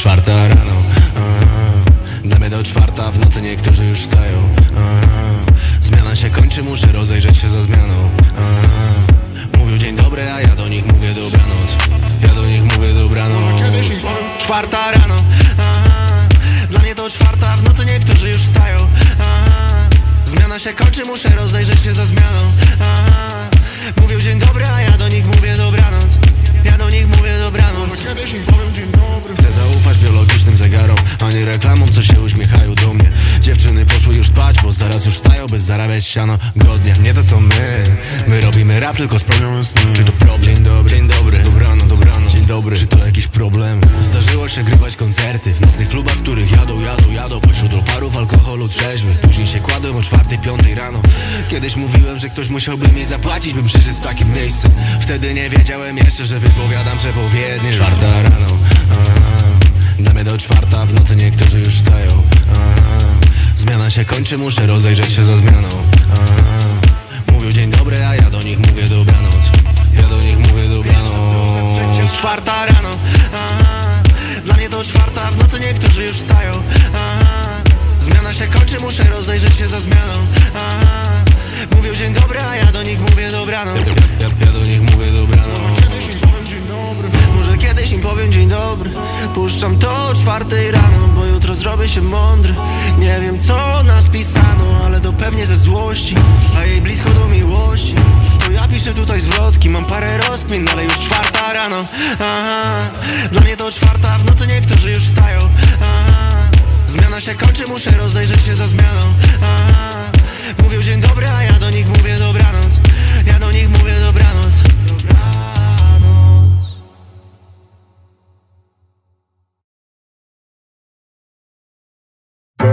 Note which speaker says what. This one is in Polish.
Speaker 1: Czwarta rano. Dla mnie do czwarta w nocy niektórzy już wstają. Zmiana się kończy, muszę rozejrzeć się za zmianą aha. Mówił dzień dobry, a ja do nich mówię dobranoc Ja do nich mówię dobranoc Czwarta rano. Dla mnie to czwarta w nocy niektórzy już wstają. Zmiana się kończy, muszę rozejrzeć się za zmianą aha. Mówił dzień dobry, a ja Chcę zaufać biologicznym zegarom, a nie reklamom, co się uśmiechają do mnie. Dziewczyny poszły już spać, bo zaraz już wstają, by zarabiać siano godnie. Nie to co my, my robimy rap tylko spełniamy sny. Czy to problem? Dzień Zdarzyło się grywać koncerty w nocnych klubach, w których jadą, jadą, jadą Pośród oparów alkoholu trzeźwy Później się kładłem o czwartej, piątej rano Kiedyś mówiłem, że ktoś musiałby mi zapłacić, bym przyszedł w takim miejscu Wtedy nie wiedziałem jeszcze, że wypowiadam przepowiednie Czwarta rano, aha. Dla mnie do czwarta w nocy niektórzy już wstają. Zmiana się kończy, muszę rozejrzeć się za zmianą. Mówił dzień dobry, a ja do nich mówię dobranoc Ja do nich mówię dobranoc Czwarta rano. Czwarta w nocy niektórzy już wstają. Aha. Zmiana się kończy, muszę rozejrzeć się za zmianą. Aha. Mówił dzień dobry, a ja do nich mówię dobranoc. Ja, ja, ja do nich mówię dobranoc.
Speaker 2: Kiedyś im powiem dzień dobry
Speaker 1: może kiedyś im powiem dzień dobry. Puszczam to o czwartej rano zrobię się mądry Nie wiem co nas pisano Ale to pewnie ze złości A jej blisko do miłości To ja piszę tutaj zwrotki Mam parę rozkmin, ale już czwarta rano Aha. Dla mnie to czwarta w nocy Niektórzy już wstają Aha. Zmiana się kończy, muszę rozejrzeć się za zmianą Aha. Mówił dzień dobry, a ja do nich mówię